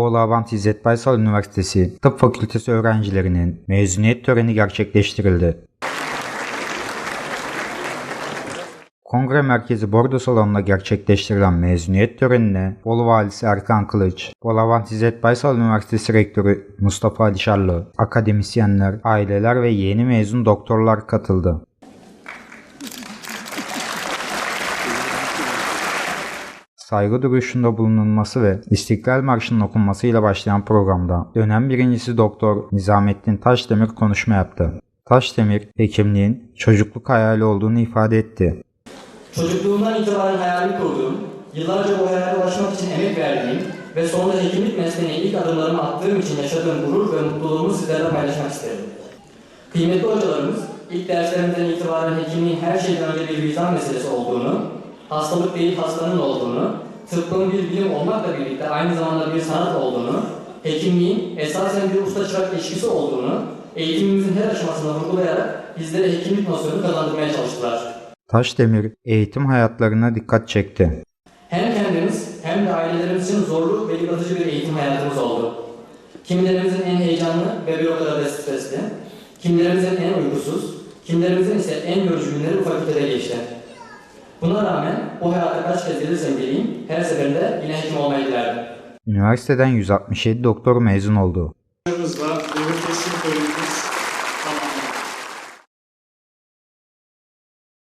Bolu Abant İzzet Baysal Üniversitesi Tıp Fakültesi öğrencilerinin mezuniyet töreni gerçekleştirildi. Kongre Merkezi Bordo Salonu'nda gerçekleştirilen mezuniyet törenine Bolu Valisi Erkan Kılıç, Bolu Abant İzzet Baysal Üniversitesi Rektörü Mustafa Alişarlı, akademisyenler, aileler ve yeni mezun doktorlar katıldı. Saygı duruşunda bulunulması ve İstiklal Marşı'nın okunmasıyla başlayan programda dönem birincisi Doktor Nizamettin Taşdemir konuşma yaptı. Taşdemir, hekimliğin çocukluk hayali olduğunu ifade etti. Çocukluğumdan itibaren hayalini kurduğum, yıllarca bu hayale ulaşmak için emek verdiğim ve sonunda hekimlik mesleğine ilk adımlarımı attığım için yaşadığım gurur ve mutluluğumu sizlerle paylaşmak isterim. Kıymetli hocalarımız, ilk derslerimizden itibaren hekimliğin her şeyden önce bir vicdan meselesi olduğunu, hastalık değil hastanın olduğunu, tıbbın bir bilim olmakla birlikte aynı zamanda bir sanat olduğunu, hekimliğin esasen bir usta çırak ilişkisi olduğunu, eğitimimizin her aşamasında vurgulayarak bizlere hekimlik nosyonu kazandırmaya çalıştılar. Taşdemir, eğitim hayatlarına dikkat çekti. Hem kendimiz hem de ailelerimiz için zorlu ve yıpratıcı bir eğitim hayatımız oldu. Kimilerimizin en heyecanlı ve bir o kadar da stresli, kimilerimizin en uykusuz, kimilerimizin ise en yorucu günleri bu fakültede geçti. Buna rağmen o hayata kaç kez gelirsem geleyim her seferinde yine hekim olmayı dilerdim. Üniversiteden 167 doktor mezun oldu. Hocamızla devlet bölümümüz tamamlandı.